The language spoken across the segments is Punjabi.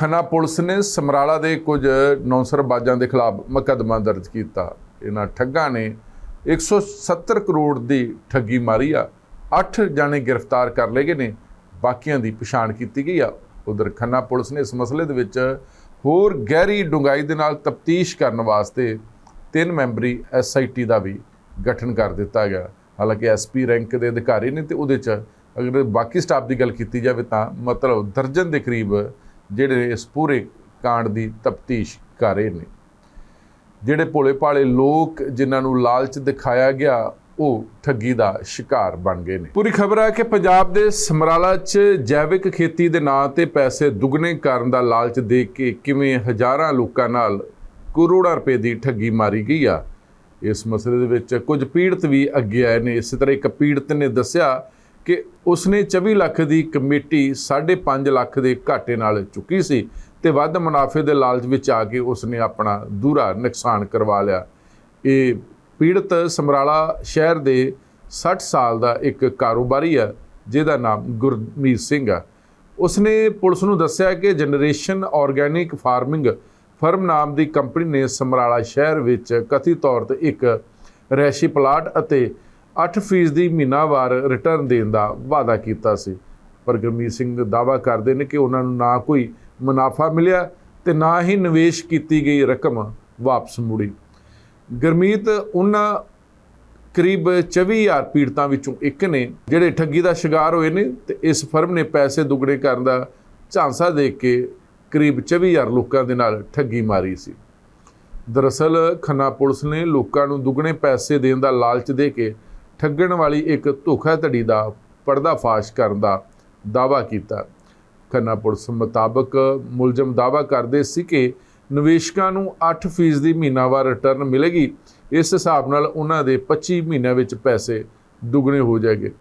ਖੰਨਾ ਪੁਲਿਸ ਨੇ ਸਮਰਾਲਾ ਦੇ ਕੁਝ ਨੌਸਰਬਾਜ਼ਾਂ ਦੇ ਖਿਲਾਫ ਮੁਕੱਦਮਾ ਦਰਜ ਕੀਤਾ। ਇਹਨਾਂ ਠੱਗਾਂ ਨੇ 170 ਕਰੋੜ ਦੀ ਠੱਗੀ ਮਾਰੀ ਆ। 8 ਜਾਣੇ ਗ੍ਰਿਫਤਾਰ ਕਰ ਲਏ ਗਏ ਨੇ। ਬਾਕੀਆਂ ਦੀ ਪਛਾਣ ਕੀਤੀ ਗਈ ਆ। ਉਧਰ ਖੰਨਾ ਪੁਲਿਸ ਨੇ ਇਸ ਮਸਲੇ ਦੇ ਵਿੱਚ ਹੋਰ ਗਹਿਰੀ ਡੂੰਘਾਈ ਦੇ ਨਾਲ ਤਫਤੀਸ਼ ਕਰਨ ਵਾਸਤੇ ਤਿੰਨ ਮੈਂਬਰੀ ਐਸਆਈਟੀ ਦਾ ਵੀ ਗਠਨ ਕਰ ਦਿੱਤਾ ਗਿਆ। ਹਾਲਾਂਕਿ ਐਸਪੀ ਰੈਂਕ ਦੇ ਅਧਿਕਾਰੀ ਨੇ ਤੇ ਉਹਦੇ ਚ ਅਗਰ ਬਾਕੀ ਸਟਾਫ ਦੀ ਗੱਲ ਕੀਤੀ ਜਾਵੇ ਤਾਂ ਮਤਲਬ ਦਰਜਨ ਦੇ ਕਰੀਬ ਜਿਹੜੇ ਇਸ ਪੂਰੇ ਕਾਂਡ ਦੀ ਤਫਤੀਸ਼ ਕਰ ਰਹੇ ਨੇ। ਜਿਹੜੇ ਭੋਲੇ ਭਾਲੇ ਲੋਕ ਜਿਨ੍ਹਾਂ ਨੂੰ ਲਾਲਚ ਦਿਖਾਇਆ ਗਿਆ, ਉਹ ਠੱਗੀ ਦਾ ਸ਼ਿਕਾਰ ਬਣ ਗਏ ਨੇ। ਪੂਰੀ ਖਬਰ ਹੈ ਕਿ ਪੰਜਾਬ ਦੇ ਸਮਰਾਲਾ 'ਚ ਜੈਵਿਕ ਖੇਤੀ ਦੇ ਨਾਂ ਤੇ ਪੈਸੇ ਦੁੱਗਣੇ ਕਰਨ ਦਾ ਲਾਲਚ ਦੇ ਕੇ ਕਿਵੇਂ ਹਜ਼ਾਰਾਂ ਲੋਕਾਂ ਨਾਲ ਕਰੋੜਾਂ ਰੁਪਏ ਦੀ ਠੱਗੀ ਮਾਰੀ ਗਈ ਆ, ਇਸ ਮਸਲੇ ਦੇ ਵਿੱਚ ਕੁਝ ਪੀੜਤ ਵੀ ਅੱਗੇ ਆਏ ਨੇ। ਇਸੇ ਤਰ੍ਹਾਂ ਇੱਕ ਪੀੜਤ ਨੇ ਦੱਸਿਆ ਕਿ ਉਸਨੇ 24 ਲੱਖ ਦੀ ਕਮੇਟੀ 5.5 ਲੱਖ ਦੇ ਘਾਟੇ ਨਾਲ ਚੁੱਕੀ ਸੀ ਤੇ ਵੱਧ ਮੁਨਾਫੇ ਦੇ ਲਾਲਚ ਵਿੱਚ ਆ ਕੇ ਉਸਨੇ ਆਪਣਾ ਦੂਰਾ ਨੁਕਸਾਨ ਕਰਵਾ ਲਿਆ। ਇਹ ਪੀੜਤ ਸਮਰਾਲਾ ਸ਼ਹਿਰ ਦੇ 60 ਸਾਲ ਦਾ ਇੱਕ ਕਾਰੋਬਾਰੀ ਆ ਜਿਹਦਾ ਨਾਮ ਗੁਰਮੀਤ ਸਿੰਘ ਆ ਉਸਨੇ ਪੁਲਿਸ ਨੂੰ ਦੱਸਿਆ ਕਿ ਜਨਰੇਸ਼ਨ ਆਰਗੈਨਿਕ ਫਾਰਮਿੰਗ ਫਰਮ ਨਾਮ ਦੀ ਕੰਪਨੀ ਨੇ ਸਮਰਾਲਾ ਸ਼ਹਿਰ ਵਿੱਚ ਕਥਿਤ ਤੌਰ ਤੇ ਇੱਕ ਰੈਸ਼ੀ ਪਲਾਟ ਅਤੇ 8% ਦੀ ਮਹੀਨਾਵਾਰ ਰਿਟਰਨ ਦੇਣ ਦਾ ਵਾਅਦਾ ਕੀਤਾ ਸੀ। ਪਰ ਗੁਰਮੀਤ ਸਿੰਘ ਦਾਅਵਾ ਕਰਦੇ ਨੇ ਕਿ ਉਹਨਾਂ ਨੂੰ ਨਾ ਕੋਈ ਮੁਨਾਫਾ ਮਿਲਿਆ ਤੇ ਨਾ ਹੀ ਨਿਵੇਸ਼ ਕੀਤੀ ਗਈ ਰਕਮ ਵਾਪਸ ਮੁੜੀ। ਗੁਰਮੀਤ ਉਹਨਾਂ ਕਰੀਬ 24000 ਪੀੜਤਾਂ ਵਿੱਚੋਂ ਇੱਕ ਨੇ, ਜਿਹੜੇ ਠੱਗੀ ਦਾ ਸ਼ਿਕਾਰ ਹੋਏ ਨੇ ਤੇ ਇਸ ਫਰਮ ਨੇ ਪੈਸੇ ਦੁੱਗਣੇ ਕਰਨ ਦਾ ਝਾਂਸਾ ਦੇ ਕੇ ਕਰੀਬ 24000 ਲੋਕਾਂ ਦੇ ਨਾਲ ਠੱਗੀ ਮਾਰੀ ਸੀ। ਦਰਅਸਲ ਖੰਨਾ ਪੁਲਿਸ ਨੇ ਲੋਕਾਂ ਨੂੰ ਦੁੱਗਣੇ ਪੈਸੇ ਦੇਣ ਦਾ ਲਾਲਚ ਦੇ ਕੇ ਠੱਗਣ ਵਾਲੀ ਇੱਕ ਧੋਖਾਧੜੀ ਦਾ ਪਰਦਾਫਾਸ਼ ਕਰਨ ਦਾ ਦਾਅਵਾ ਕੀਤਾ। ਖੰਨਾ ਪੁਲਿਸ ਮੁਤਾਬਕ ਮੁਲਜ਼ਮ ਦਾਅਵਾ ਕਰਦੇ ਸੀ ਕਿ ਨਿਵੇਸ਼ਕਾਂ ਨੂੰ 8% ਦੀ ਮਹੀਨਾਵਾਰ ਰਿਟਰਨ ਮਿਲੇਗੀ। ਇਸ ਹਿਸਾਬ ਨਾਲ ਉਹਨਾਂ ਦੇ 25 ਮਹੀਨਿਆਂ ਵਿੱਚ ਪੈਸੇ ਦੁੱਗਣੇ ਹੋ ਜਾਣਗੇ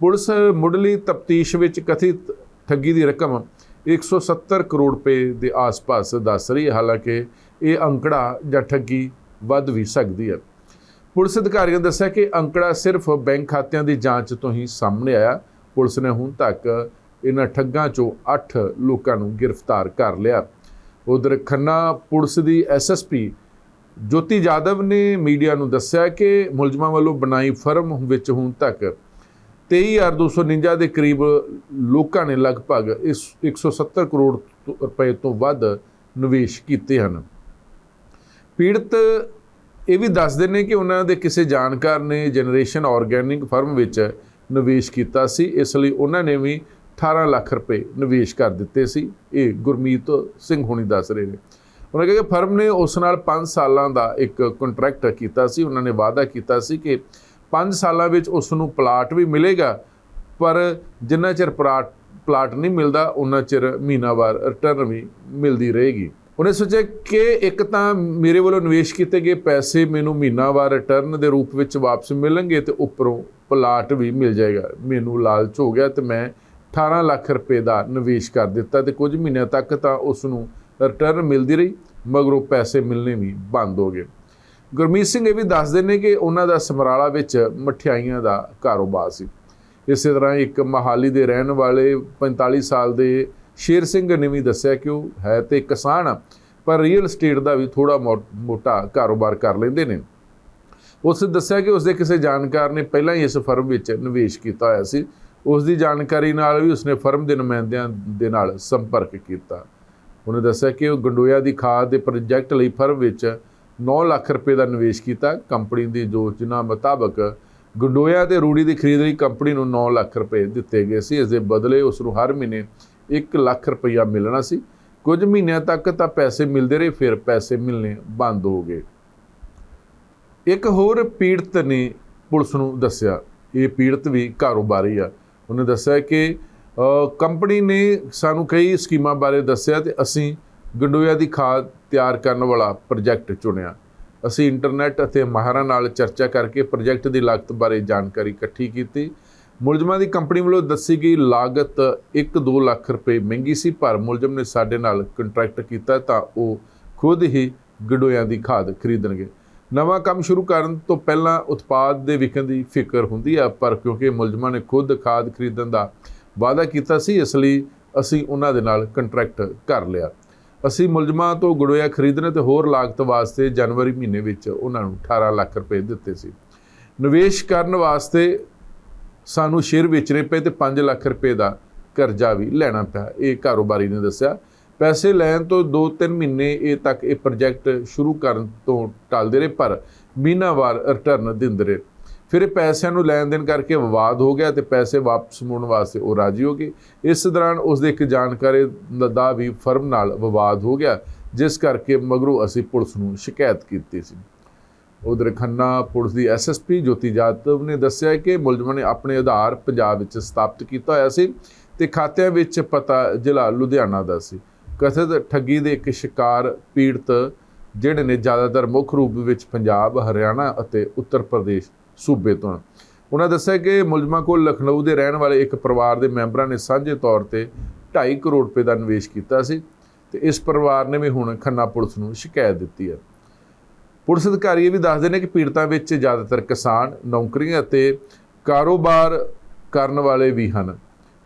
ਪੁਲਿਸ ਮੁੱਢਲੀ ਤਫਤੀਸ਼ ਵਿੱਚ ਕਥਿਤ ਠੱਗੀ ਦੀ ਰਕਮ 170 ਕਰੋੜ ਰੁਪਏ ਦੇ ਆਸ-ਪਾਸ ਦੱਸ ਰਹੀ ਹੈ। ਹਾਲਾਂਕਿ ਇਹ ਅੰਕੜਾ ਜਾਂ ਠੱਗੀ ਵੱਧ ਵੀ ਸਕਦੀ ਹੈ। ਪੁਲਿਸ ਅਧਿਕਾਰੀਆਂ ਨੇ ਦੱਸਿਆ ਕਿ ਅੰਕੜਾ ਸਿਰਫ ਬੈਂਕ ਖਾਤਿਆਂ ਦੀ ਜਾਂਚ ਤੋਂ ਹੀ ਸਾਹਮਣੇ ਆਇਆ। ਪੁਲਿਸ ਨੇ ਹੁਣ ਤੱਕ ਇਹਨਾਂ ਠੱਗਾਂ ਚੋਂ 8 ਲੋਕਾਂ ਨੂੰ ਗ੍ਰਿਫਤਾਰ ਕਰ ਲਿਆ। ਉਧਰ ਖੰਨਾ ਪੁਲਿਸ ਦੀ ਐਸਐਸਪੀ ਜੋਤੀ ਜਾਦਵ ਨੇ ਮੀਡੀਆ ਨੂੰ ਦੱਸਿਆ ਕਿ ਮੁਲਜ਼ਮਾਂ ਵੱਲੋਂ ਬਣਾਈ ਫਰਮ ਵਿੱਚ ਹੁਣ ਤੱਕ 23249 ਦੇ ਕਰੀਬ ਲੋਕਾਂ ਨੇ ਲਗਭਗ ਇਸ 170 ਕਰੋੜ ਤੋਂ- ਰੁਪਏ ਤੋਂ ਵੱਧ ਨਿਵੇਸ਼ ਕੀਤੇ ਹਨ। ਪੀੜਤ ਇਹ ਵੀ ਦੱਸਦੇ ਨੇ ਕਿ ਉਹਨਾਂ ਦੇ ਕਿਸੇ ਜਾਣਕਾਰ ਨੇ ਜਨਰੇਸ਼ਨ ਆਰਗੈਨਿਕ ਫਰਮ ਵਿੱਚ ਨਿਵੇਸ਼ ਕੀਤਾ ਸੀ, ਇਸ ਲਈ ਉਹਨਾਂ ਨੇ ਵੀ 18 ਲੱਖ ਰੁਪਏ ਨਿਵੇਸ਼ ਕਰ ਦਿੱਤੇ ਸੀ। ਇਹ ਗੁਰਮੀਤ ਸਿੰਘ ਹੁਣੀ ਦੱਸ ਰਹੇ ਨੇ। ਉਹਨਾਂ ਕਿਹਾ ਕਿ ਫਰਮ ਨੇ ਉਸ ਨਾਲ 5 ਸਾਲਾਂ ਦਾ ਇੱਕ ਕੰਟਰੈਕਟ ਕੀਤਾ ਸੀ। ਉਹਨਾਂ ਨੇ ਵਾਅਦਾ ਕੀਤਾ ਸੀ ਕਿ 5 ਸਾਲਾਂ ਵਿੱਚ ਉਸ ਨੂੰ ਪਲਾਟ ਵੀ ਮਿਲੇਗਾ, ਪਰ ਜਿੰਨਾ ਚਿਰ ਪਲਾਟ ਪਲਾਟ ਨਹੀਂ ਮਿਲਦਾ ਉਹਨਾਂ ਚਿਰ ਮਹੀਨਾਵਾਰ ਰਿਟਰਨ ਵੀ ਮਿਲਦੀ ਰਹੇਗੀ। ਉਹਨੇ ਸੋਚਿਆ ਕਿ ਇੱਕ ਤਾਂ ਮੇਰੇ ਵੱਲੋਂ ਨਿਵੇਸ਼ ਕੀਤੇ ਗਏ ਪੈਸੇ ਮੈਨੂੰ ਮਹੀਨਾਵਾਰ ਰਿਟਰਨ ਦੇ ਰੂਪ ਵਿੱਚ ਵਾਪਸ ਮਿਲਣਗੇ ਤੇ ਉੱਪਰੋਂ ਪਲਾਟ ਵੀ ਮਿਲ ਜਾਏਗਾ। ਮੈਨੂੰ ਲਾਲਚ ਹੋ ਗਿਆ ਤੇ ਮੈਂ 18 ਲੱਖ ਰੁਪਏ ਦਾ ਨਿਵੇਸ਼ ਕਰ ਦਿੱਤਾ ਤੇ ਕੁਝ ਮਹੀਨਿਆਂ ਤੱਕ ਤਾਂ ਉਸ ਨੂੰ ਰਿਟਰਨ ਮਿਲਦੀ ਰਹੀ, ਮਗਰੋਂ ਪੈਸੇ ਮਿਲਣੇ ਵੀ ਬੰਦ ਹੋ ਗਏ। ਗੁਰਮੀਤ ਸਿੰਘ ਇਹ ਵੀ ਦੱਸਦੇ ਨੇ ਕਿ ਉਹਨਾਂ ਦਾ ਸਮਰਾਲਾ ਵਿੱਚ ਮਠਿਆਈਆਂ ਦਾ ਕਾਰੋਬਾਰ ਸੀ। ਇਸੇ ਤਰ੍ਹਾਂ ਇੱਕ ਮਹਾਲੀ ਦੇ ਰਹਿਣ ਵਾਲੇ 45 ਸਾਲ ਦੇ ਸ਼ੇਰ ਸਿੰਘ ਨੇ ਵੀ ਦੱਸਿਆ ਕਿ ਉਹ ਹੈ ਤੇ ਕਿਸਾਨ ਆ, ਪਰ ਰੀਅਲ ਏਸਟੇਟ ਦਾ ਵੀ ਥੋੜਾ ਮੋਟਾ ਕਾਰੋਬਾਰ ਕਰ ਲੈਂਦੇ ਨੇ। ਉਸ ਨੇ ਦੱਸਿਆ ਕਿ ਉਸਦੇ ਕਿਸੇ ਜਾਣਕਾਰ ਨੇ ਪਹਿਲਾਂ ਹੀ ਇਸ ਫਰਮ ਵਿੱਚ ਨਿਵੇਸ਼ ਕੀਤਾ ਹੋਇਆ ਸੀ। ਉਸ ਦੀ ਜਾਣਕਾਰੀ ਨਾਲ ਵੀ ਉਸਨੇ ਫਰਮ ਦੇ ਨੁਮਾਇੰਦਿਆਂ ਦੇ ਨਾਲ ਸੰਪਰਕ ਕੀਤਾ। ਉਹਨੇ ਦੱਸਿਆ ਕਿ ਉਹ ਗੰਡੋਇਆ ਦੀ ਖਾਦ ਦੇ ਪ੍ਰੋਜੈਕਟ ਲਈ ਫਰਮ ਵਿੱਚ 9 ਲੱਖ ਰੁਪਏ ਦਾ ਨਿਵੇਸ਼ ਕੀਤਾ। ਕੰਪਨੀ ਦੀ ਯੋਜਨਾ ਮੁਤਾਬਕ ਗੰਡੋਇਆ ਤੇ ਰੂੜੀ ਦੀ ਖਰੀਦ ਲਈ ਕੰਪਨੀ ਨੂੰ 9 ਲੱਖ ਰੁਪਏ ਦਿੱਤੇ ਗਏ ਸੀ। ਇਸ ਦੇ ਬਦਲੇ ਉਸ ਨੂੰ ਹਰ ਮਹੀਨੇ 1 ਲੱਖ ਰੁਪਇਆ ਮਿਲਣਾ ਸੀ। ਕੁਝ ਮਹੀਨਿਆਂ ਤੱਕ ਤਾਂ ਪੈਸੇ ਮਿਲਦੇ ਰਹੇ, ਫਿਰ ਪੈਸੇ ਮਿਲਣੇ ਬੰਦ ਹੋ ਗਏ। ਇੱਕ ਹੋਰ ਪੀੜਤ ਨੇ ਪੁਲਿਸ ਨੂੰ ਦੱਸਿਆ, ਇਹ ਪੀੜਤ ਵੀ ਕਾਰੋਬਾਰੀ ਆ। ਉਹਨੇ ਦੱਸਿਆ ਕਿ ਕੰਪਨੀ ਨੇ ਸਾਨੂੰ ਕਈ ਸਕੀਮਾਂ ਬਾਰੇ ਦੱਸਿਆ ਤੇ ਅਸੀਂ ਗੰਡੋਇਆ ਦੀ ਖਾਦ ਤਿਆਰ ਕਰਨ ਵਾਲਾ ਪ੍ਰੋਜੈਕਟ ਚੁਣਿਆ। ਅਸੀਂ ਇੰਟਰਨੈਟ ਅਤੇ ਮਾਹਰਾਂ ਨਾਲ ਚਰਚਾ ਕਰਕੇ ਪ੍ਰੋਜੈਕਟ ਦੀ ਲਾਗਤ ਬਾਰੇ ਜਾਣਕਾਰੀ ਇਕੱਠੀ ਕੀਤੀ। ਮੁਲਜ਼ਮਾਂ ਦੀ ਕੰਪਨੀ ਵੱਲੋਂ ਦੱਸੀ ਗਈ ਲਾਗਤ 1-2 ਲੱਖ ਰੁਪਏ ਮਹਿੰਗੀ ਸੀ, ਪਰ ਮੁਲਜ਼ਮ ਨੇ ਸਾਡੇ ਨਾਲ ਕੰਟਰੈਕਟ ਕੀਤਾ ਤਾਂ ਉਹ ਖੁਦ ਹੀ ਗੰਡੋਇਆਂ ਦੀ ਖਾਦ ਖਰੀਦਣਗੇ। ਨਵਾਂ ਕੰਮ ਸ਼ੁਰੂ ਕਰਨ ਤੋਂ ਪਹਿਲਾਂ ਉਤਪਾਦ ਦੇ ਵਿਕਣ ਦੀ ਫਿਕਰ ਹੁੰਦੀ ਆ, ਪਰ ਕਿਉਂਕਿ ਮੁਲਜ਼ਮਾਂ ਨੇ ਖੁਦ ਖਾਦ ਖਰੀਦਣ ਦਾ ਵਾਅਦਾ ਕੀਤਾ ਸੀ, ਇਸ ਲਈ ਅਸੀਂ ਉਹਨਾਂ ਦੇ ਨਾਲ ਕੰਟਰੈਕਟ ਕਰ ਲਿਆ। ਅਸੀਂ ਮੁਲਜ਼ਮਾਂ ਤੋਂ ਗੁੜੋਇਆ ਖਰੀਦਣ ਤੇ ਹੋਰ ਲਾਗਤ ਵਾਸਤੇ ਜਨਵਰੀ ਮਹੀਨੇ ਵਿੱਚ ਉਹਨਾਂ ਨੂੰ 18 ਲੱਖ ਰੁਪਏ ਦਿੱਤੇ ਸੀ। ਨਿਵੇਸ਼ ਕਰਨ ਵਾਸਤੇ ਸਾਨੂੰ ਸ਼ੇਅਰ ਵੇਚਣੇ ਪਏ ਤੇ 5 ਲੱਖ ਰੁਪਏ ਦਾ ਕਰਜ਼ਾ ਵੀ ਲੈਣਾ ਪਿਆ। ਇਹ ਕਾਰੋਬਾਰੀ ਨੇ ਦੱਸਿਆ। ਪੈਸੇ ਲੈਣ ਤੋਂ 2-3 ਮਹੀਨੇ ਇਹ ਤੱਕ ਇਹ ਪ੍ਰੋਜੈਕਟ ਸ਼ੁਰੂ ਕਰਨ ਤੋਂ ਟਲਦੇ ਰਹੇ, ਪਰ ਮਹੀਨਾਵਾਰ ਰਿਟਰਨ ਦਿੰਦੇ ਰਹੇ। ਫਿਰ ਇਹ ਪੈਸਿਆਂ ਨੂੰ ਲੈਣ ਦੇਣ ਕਰਕੇ ਵਿਵਾਦ ਹੋ ਗਿਆ ਤੇ ਪੈਸੇ ਵਾਪਸ ਮੋੜਨ ਵਾਸਤੇ ਉਹ ਰਾਜੀ ਹੋ ਗਏ। ਇਸ ਦੌਰਾਨ ਉਸ ਦੇ ਇੱਕ ਜਾਣਕਾਰੀ ਦਾ- ਦਾ ਵੀ ਫਰਮ ਨਾਲ ਵਿਵਾਦ ਹੋ ਗਿਆ, ਜਿਸ ਕਰਕੇ ਮਗਰੋਂ ਅਸੀਂ ਪੁਲਿਸ ਨੂੰ ਸ਼ਿਕਾਇਤ ਕੀਤੀ ਸੀ। ਉਧਰ ਖੰਨਾ ਪੁਲਿਸ ਦੀ ਐਸਐਸਪੀ ਜੋਤੀ ਜਾਤਵ ਨੇ ਦੱਸਿਆ ਕਿ ਮੁਲਜ਼ਮਾਂ ਨੇ ਆਪਣੇ ਆਧਾਰ ਪੰਜਾਬ ਵਿੱਚ ਸਥਾਪਿਤ ਕੀਤਾ ਹੋਇਆ ਸੀ ਤੇ ਖਾਤਿਆਂ ਵਿੱਚ ਪਤਾ ਜ਼ਿਲ੍ਹਾ ਲੁਧਿਆਣਾ ਦਾ ਸੀ ਕਥਿਤ ਠੱਗੀ ਦੇ ਇੱਕ ਸ਼ਿਕਾਰ ਪੀੜਤ ਜਿਹੜੇ ਨੇ ਜ਼ਿਆਦਾਤਰ ਮੁੱਖ ਰੂਪ ਵਿੱਚ ਪੰਜਾਬ, ਹਰਿਆਣਾ ਅਤੇ ਉੱਤਰ ਪ੍ਰਦੇਸ਼ ਸੂਬੇ ਤੋਂ ਹਨ। ਉਹਨਾਂ ਦੱਸਿਆ ਕਿ ਮੁਲਜ਼ਮਾਂ ਕੋਲ ਲਖਨਊ ਦੇ ਰਹਿਣ ਵਾਲੇ ਇੱਕ ਪਰਿਵਾਰ ਦੇ ਮੈਂਬਰਾਂ ਨੇ ਸਾਂਝੇ ਤੌਰ ਤੇ 2.5 ਕਰੋੜ ਰੁਪਏ ਦਾ ਨਿਵੇਸ਼ ਕੀਤਾ ਸੀ ਤੇ ਇਸ ਪਰਿਵਾਰ ਨੇ ਵੀ ਹੁਣ ਖੰਨਾ ਪੁਲਿਸ ਨੂੰ ਸ਼ਿਕਾਇਤ ਦਿੱਤੀ ਹੈ ਪੁਲਿਸ ਅਧਿਕਾਰੀ ਇਹ ਵੀ ਦੱਸਦੇ ਨੇ ਕਿ ਪੀੜਤਾਂ ਵਿੱਚ ਜ਼ਿਆਦਾਤਰ ਕਿਸਾਨ, ਨੌਕਰੀਆਂ ਅਤੇ ਕਾਰੋਬਾਰ ਕਰਨ ਵਾਲੇ ਵੀ ਹਨ।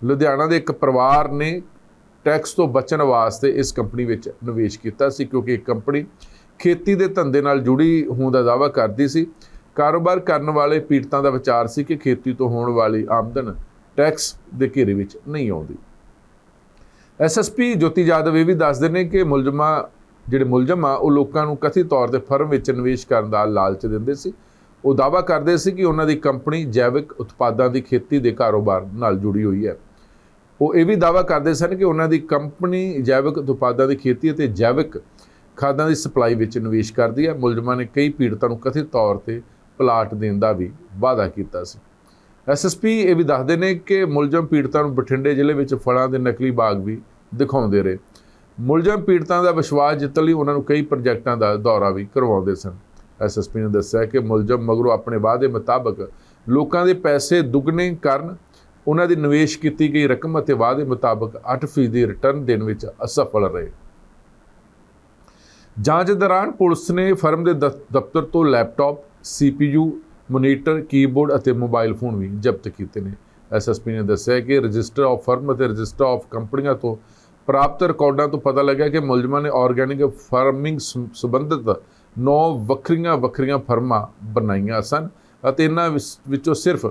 ਲੁਧਿਆਣਾ ਦੇ ਇੱਕ ਪਰਿਵਾਰ ਨੇ ਟੈਕਸ ਤੋਂ ਬਚਣ ਵਾਸਤੇ ਇਸ ਕੰਪਨੀ ਵਿੱਚ ਨਿਵੇਸ਼ ਕੀਤਾ ਸੀ ਕਿਉਂਕਿ ਇਹ ਕੰਪਨੀ ਖੇਤੀ ਦੇ ਧੰਦੇ ਨਾਲ ਜੁੜੀ ਹੋਣ ਦਾ ਦਾਅਵਾ ਕਰਦੀ ਸੀ। ਕਾਰੋਬਾਰ ਕਰਨ ਵਾਲੇ ਪੀੜਤਾਂ ਦਾ ਵਿਚਾਰ ਸੀ ਕਿ ਖੇਤੀ ਤੋਂ ਹੋਣ ਵਾਲੀ ਆਮਦਨ ਟੈਕਸ ਦੇ ਘੇਰੇ ਵਿੱਚ ਨਹੀਂ ਆਉਂਦੀ। ਐਸਐਸਪੀ ਜੋਤੀ ਜਾਦਵ ਇਹ ਵੀ ਦੱਸਦੇ ਨੇ ਕਿ ਮੁਲਜ਼ਮਾਂ ਜਿਹੜੇ ਮੁਲਜ਼ਮ ਆ, ਉਹ ਲੋਕਾਂ ਨੂੰ ਕਥਿਤ ਤੌਰ ਤੇ ਫਰਮ ਵਿੱਚ ਨਿਵੇਸ਼ ਕਰਨ ਦਾ ਲਾਲਚ ਦਿੰਦੇ ਸੀ। ਉਹ ਦਾਅਵਾ ਕਰਦੇ ਸੀ ਕਿ ਉਹਨਾਂ ਦੀ ਕੰਪਨੀ ਜੈਵਿਕ ਉਤਪਾਦਾਂ ਦੀ ਖੇਤੀ ਦੇ ਕਾਰੋਬਾਰ ਨਾਲ ਜੁੜੀ ਹੋਈ ਹੈ। ਉਹ ਇਹ ਵੀ ਦਾਅਵਾ ਕਰਦੇ ਸਨ ਕਿ ਉਹਨਾਂ ਦੀ ਕੰਪਨੀ ਜੈਵਿਕ ਉਤਪਾਦਾਂ ਦੀ ਖੇਤੀ ਅਤੇ ਜੈਵਿਕ ਖਾਦਾਂ ਦੀ ਸਪਲਾਈ ਵਿੱਚ ਨਿਵੇਸ਼ ਕਰਦੀ ਹੈ। ਮੁਲਜ਼ਮਾਂ ਨੇ ਕਈ ਪੀੜਤਾਂ ਨੂੰ ਕਥਿਤ ਤੌਰ ਤੇ ਪਲਾਟ ਦੇਣ ਦਾ ਵੀ ਵਾਅਦਾ ਕੀਤਾ ਸੀ। ਐਸਐਸਪੀ ਇਹ ਵੀ ਦੱਸਦੇ ਨੇ ਕਿ ਮੁਲਜ਼ਮ ਪੀੜਤਾਂ ਨੂੰ ਬਠਿੰਡੇ ਜ਼ਿਲ੍ਹੇ ਵਿੱਚ ਫਲਾਂ ਦੇ ਨਕਲੀ ਬਾਗ ਵੀ ਦਿਖਾਉਂਦੇ ਰਹੇ। ਮੁਲਜ਼ਮ ਪੀੜਤਾਂ ਦਾ ਵਿਸ਼ਵਾਸ ਜਿੱਤਣ ਲਈ ਉਹਨਾਂ ਨੂੰ ਕਈ ਪ੍ਰੋਜੈਕਟਾਂ ਦਾ ਦੌਰਾ ਵੀ ਕਰਵਾਉਂਦੇ ਸਨ। ਐਸਐਸਪੀ ਨੇ ਦੱਸਿਆ ਕਿ ਮੁਲਜ਼ਮ ਮਗਰੋਂ ਆਪਣੇ ਵਾਅਦੇ ਮੁਤਾਬਕ ਲੋਕਾਂ ਦੇ ਪੈਸੇ ਦੁੱਗਣੇ ਕਰਨ, ਉਹਨਾਂ ਦੀ ਨਿਵੇਸ਼ ਕੀਤੀ ਗਈ ਰਕਮ ਅਤੇ ਵਾਅਦੇ ਮੁਤਾਬਕ 8% ਦੀ ਰਿਟਰਨ ਦੇਣ ਵਿੱਚ ਅਸਫਲ ਰਹੇ। ਜਾਂਚ ਦੌਰਾਨ ਪੁਲਿਸ ਨੇ ਫਰਮ ਦੇ ਦਫ਼- ਦਫ਼ਤਰ ਤੋਂ ਲੈਪਟਾਪ ਸੀਪੀਯੂ ਮੋਨੀਟਰ, ਕੀਬੋਰਡ ਅਤੇ ਮੋਬਾਈਲ ਫੋਨ ਵੀ ਜ਼ਬਤ ਕੀਤੇ ਨੇ। ਐਸਐਸਪੀ ਨੇ ਦੱਸਿਆ ਕਿ ਰਜਿਸਟਰ ਆਫ ਫਰਮ ਅਤੇ ਰਜਿਸਟਰ ਆਫ ਕੰਪਨੀਆਂ ਤੋਂ ਪ੍ਰਾਪਤ ਰਿਕਾਰਡਾਂ ਤੋਂ ਪਤਾ ਲੱਗਾ ਕਿ ਮੁਲਜ਼ਮਾਂ ਨੇ ਆਰਗੈਨਿਕ ਫਾਰਮਿੰਗ ਸੰਬੰਧਿਤ ਨੌ ਵੱਖਰੀਆਂ ਵੱਖਰੀਆਂ ਫਰਮਾਂ ਬਣਾਈਆਂ ਸਨ ਅਤੇ ਇਹਨਾਂ ਵਿਸ- ਵਿੱਚੋਂ ਸਿਰਫ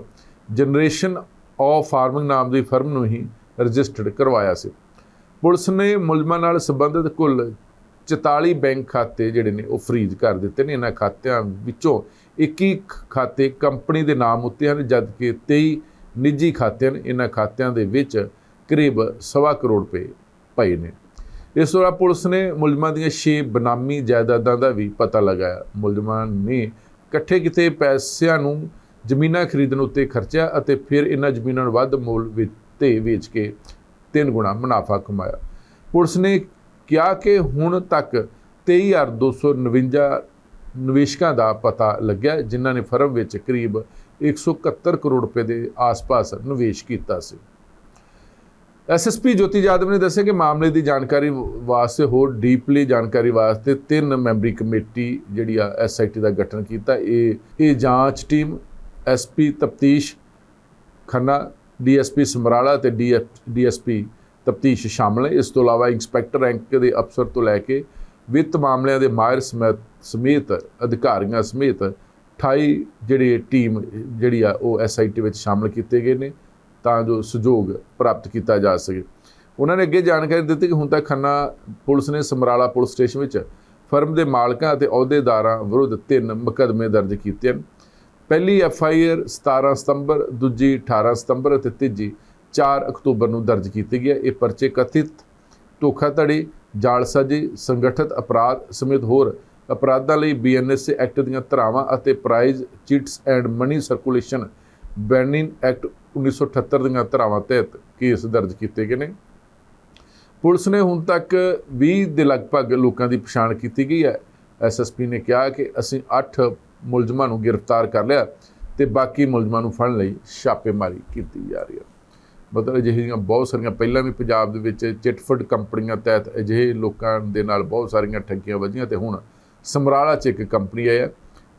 ਜਨਰੇਸ਼ਨ ਆਫ ਫਾਰਮਿੰਗ ਨਾਮ ਦੀ ਫਰਮ ਨੂੰ ਹੀ ਰਜਿਸਟਰਡ ਕਰਵਾਇਆ ਸੀ। ਪੁਲਿਸ ਨੇ ਮੁਲਜ਼ਮਾਂ ਨਾਲ ਸੰਬੰਧਿਤ ਕੁੱਲ 44 ਬੈਂਕ ਖਾਤੇ ਜਿਹੜੇ ਨੇ, ਉਹ ਫਰੀਜ਼ ਕਰ ਦਿੱਤੇ ਨੇ। ਇਹਨਾਂ ਖਾਤਿਆਂ ਵਿੱਚੋਂ 21 ਖਾਤੇ ਕੰਪਨੀ ਦੇ ਨਾਮ ਉੱਤੇ ਹਨ, ਜਦਕਿ 23 ਨਿੱਜੀ ਖਾਤੇ ਹਨ ਇਹਨਾਂ ਖਾਤਿਆਂ ਦੇ ਵਿੱਚ ਕਰੀਬ ਸਵਾ ਕਰੋੜ ਰੁਪਏ ਪਏ ਨੇ। ਇਸ ਦੌਰਾਨ ਪੁਲਿਸ ਨੇ ਮੁਲਜ਼ਮਾਂ ਦੀਆਂ 6 ਬਨਾਮੀ ਜਾਇਦਾਦਾਂ ਦਾ ਵੀ ਪਤਾ ਲਗਾਇਆ। ਮੁਲਜ਼ਮਾਂ ਨੇ ਇਕੱਠੇ ਕੀਤੇ ਪੈਸਿਆਂ ਨੂੰ ਜ਼ਮੀਨਾਂ ਖਰੀਦਣ ਉੱਤੇ ਖਰਚਿਆ ਅਤੇ ਫਿਰ ਇਹਨਾਂ ਜ਼ਮੀਨਾਂ ਨੂੰ ਵੱਧ ਮੁੱਲ ਤੇ ਵੇਚ ਕੇ ਤਿੰਨ ਗੁਣਾ ਮੁਨਾਫਾ ਕਮਾਇਆ। ਪੁਲਿਸ ਨੇ ਕਿਹਾ ਕਿ ਹੁਣ ਤੱਕ 23259 ਨਿਵੇਸ਼ਕਾਂ ਦਾ ਪਤਾ ਲੱਗਿਆ, ਜਿਨ੍ਹਾਂ ਨੇ ਫਰਮ ਵਿੱਚ ਕਰੀਬ 171 ਕਰੋੜ ਰੁਪਏ ਦੇ ਆਸ-ਪਾਸ ਨਿਵੇਸ਼ ਕੀਤਾ ਸੀ। ਐਸਐਸਪੀ ਜੋਤੀ ਜਾਦਵ ਨੇ ਦੱਸਿਆ ਕਿ ਮਾਮਲੇ ਦੀ ਜਾਣਕਾਰੀ ਵਾਸਤੇ ਹੋਰ ਡੀਪਲੀ ਜਾਣਕਾਰੀ ਵਾਸਤੇ ਤਿੰਨ ਮੈਂਬਰੀ ਕਮੇਟੀ ਜਿਹੜੀ ਆ ਐਸਆਈਟੀ ਦਾ ਗਠਨ ਕੀਤਾ। ਇਹ ਇਹ ਜਾਂਚ ਟੀਮ ਐਸਪੀ ਤਫਤੀਸ਼ ਖੰਨਾ ਡੀਐਸਪੀ ਸਮਰਾਲਾ ਤੇ ਡੀਐਸਪੀ ਤਫਤੀਸ਼ ਸ਼ਾਮਲ ਹੈ ਇਸ ਤੋਂ ਇਲਾਵਾ ਇੰਸਪੈਕਟਰ ਰੈਂਕ ਦੇ ਅਫਸਰ ਤੋਂ ਲੈ ਕੇ ਵਿੱਤ ਮਾਮਲਿਆਂ ਦੇ ਮਾਹਿਰ ਸਮੇਤ ਸਮੇਤ ਅਧਿਕਾਰੀਆਂ ਸਮੇਤ 28 ਜਿਹੜੀ ਟੀਮ ਜਿਹੜੀ ਆ ਉਹ ਐਸਆਈਟੀ ਵਿੱਚ ਸ਼ਾਮਲ ਕੀਤੇ ਗਏ ਨੇ। ਤਾਂ ਜੋ ਸਹਿਯੋਗ ਪ੍ਰਾਪਤ ਕੀਤਾ ਜਾ ਸਕੇ। ਉਹਨਾਂ ਨੇ ਅੱਗੇ ਜਾਣਕਾਰੀ ਦਿੱਤੀ ਕਿ ਹੁਣ ਤੱਕ ਖੰਨਾ ਪੁਲਿਸ ਨੇ ਸਮਰਾਲਾ ਪੁਲਿਸ ਸਟੇਸ਼ਨ ਵਿੱਚ ਫਰਮ ਦੇ ਮਾਲਕਾਂ ਅਤੇ ਅਹੁਦੇਦਾਰਾਂ ਵਿਰੁੱਧ ਤਿੰਨ ਮੁਕੱਦਮੇ ਦਰਜ ਕੀਤੇ ਹਨ। ਪਹਿਲੀ ਐਫ ਆਈ ਆਰ 17 ਸਤੰਬਰ, ਦੂਜੀ 18 ਸਤੰਬਰ ਅਤੇ ਤੀਜੀ 4 ਅਕਤੂਬਰ ਨੂੰ ਦਰਜ ਕੀਤੀ ਗਈ ਹੈ। ਇਹ ਪਰਚੇ ਕਥਿਤ, ਧੋਖਾਧੜੀ, ਜਾਲਸਾਜੀ, ਸੰਗਠਿਤ ਅਪਰਾਧ ਸਮੇਤ ਹੋਰ ਅਪਰਾਧਾਂ ਲਈ ਬੀਐਨਐਸ ਐਕਟ ਦੀਆਂ ਧਾਰਾਵਾਂ ਅਤੇ prize chits and money circulation banning act 1978 ਦੀਆਂ ਧਾਰਾਵਾਂ ਤਹਿਤ ਕੇਸ ਦਰਜ ਕੀਤੇ ਗਏ ਨੇ। ਪੁਲਿਸ ਨੇ ਹੁਣ ਤੱਕ 20 ਦੇ ਲਗਭਗ ਲੋਕਾਂ ਦੀ ਪਛਾਣ ਕੀਤੀ ਗਈ ਹੈ। ਐਸਐਸਪੀ ਨੇ ਕਿਹਾ ਕਿ ਅਸੀਂ 8 ਮੁਲਜ਼ਮਾਂ ਨੂੰ ਗ੍ਰਿਫਤਾਰ ਕਰ ਲਿਆ ਤੇ ਬਾਕੀ ਮੁਲਜ਼ਮਾਂ ਨੂੰ ਫੜਨ ਲਈ ਛਾਪੇਮਾਰੀ ਕੀਤੀ ਜਾ ਰਹੀ ਹੈ। ਮਤਲਬ ਅਜਿਹੀਆਂ ਬਹੁਤ ਸਾਰੀਆਂ, ਪਹਿਲਾਂ ਵੀ ਪੰਜਾਬ ਦੇ ਵਿੱਚ ਚਿਟਫੰਡ ਕੰਪਨੀਆਂ ਤਹਿਤ ਅਜਿਹੇ ਲੋਕਾਂ ਦੇ ਨਾਲ ਬਹੁਤ ਸਾਰੀਆਂ ਠੱਗੀਆਂ ਵੱਜੀਆਂ ਤੇ ਹੁਣ ਸਮਰਾਲਾ 'ਚ ਇੱਕ ਕੰਪਨੀ ਆਈ ਹੈ,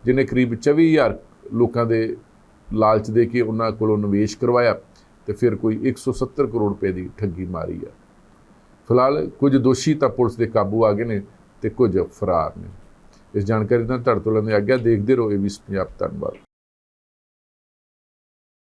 ਜਿਹਨੇ ਕਰੀਬ 24000 ਲੋਕਾਂ ਦੇ ਲਾਲਚ ਦੇ ਕੇ ਉਹਨਾਂ ਕੋਲੋਂ ਨਿਵੇਸ਼ ਕਰਵਾਇਆ ਤੇ ਫਿਰ ਕੋਈ 170 ਕਰੋੜ ਰੁਪਏ ਦੀ ਠੱਗੀ ਮਾਰੀ ਆ। ਫਿਲਹਾਲ ਕੁਝ ਦੋਸ਼ੀ ਤਾਂ ਪੁਲਿਸ ਦੇ ਕਾਬੂ ਆ ਗਏ ਨੇ ਤੇ ਕੁਝ ਫਰਾਰ ਨੇ। ਇਸ ਜਾਣਕਾਰੀ ਦਾ ਤੁਹਾਡੇ ਤੋਂ ਲੈਂਦੇ ਆਗਿਆ, ਦੇਖਦੇ ਰਹੋ ਏਬੀਸ ਪੰਜਾਬ ਧੰਨਵਾਦ।